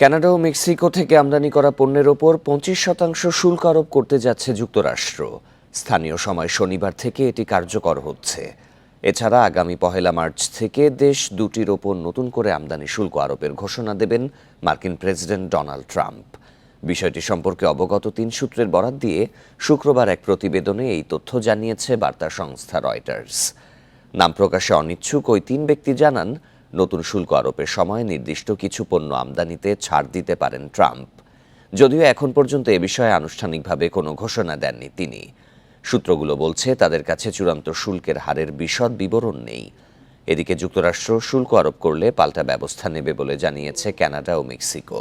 Canada ও Mexico থেকে আমদানি করা পণ্যের ওপর পঁচিশ শতাংশ শুল্ক আরোপ করতে যাচ্ছে যুক্তরাষ্ট্র। স্থানীয় সময় শনিবার থেকে এটি কার্যকর হচ্ছে। এছাড়া আগামী পহেলা মার্চ থেকে দেশ দুটির ওপর নতুন করে আমদানি শুল্ক আরোপের ঘোষণা দেবেন মার্কিন প্রেসিডেন্ট ডোনাল্ড ট্রাম্প। বিষয়টি সম্পর্কে অবগত তিন সূত্রের বরাত দিয়ে শুক্রবার এক প্রতিবেদনে এই তথ্য জানিয়েছে বার্তা সংস্থা রয়টার্স। নাম প্রকাশে অনিচ্ছুক ওই তিন ব্যক্তি জানান নতুন শুল্ক আরোপের সময় নির্দিষ্ট কিছু পণ্য আমদানিতে ছাড় দিতে পারেন ট্রাম্প। যদিও এখন পর্যন্ত এ বিষয়ে আনুষ্ঠানিকভাবে কোনো ঘোষণা দেননি তিনি। সূত্রগুলো বলছে, তাদের কাছে চূড়ান্ত শুল্কের হারের বিশদ বিবরণ নেই। এদিকে যুক্তরাষ্ট্র শুল্ক আরোপ করলে পাল্টা ব্যবস্থা নেবে বলে জানিয়েছে ক্যানাডা ও মেক্সিকো।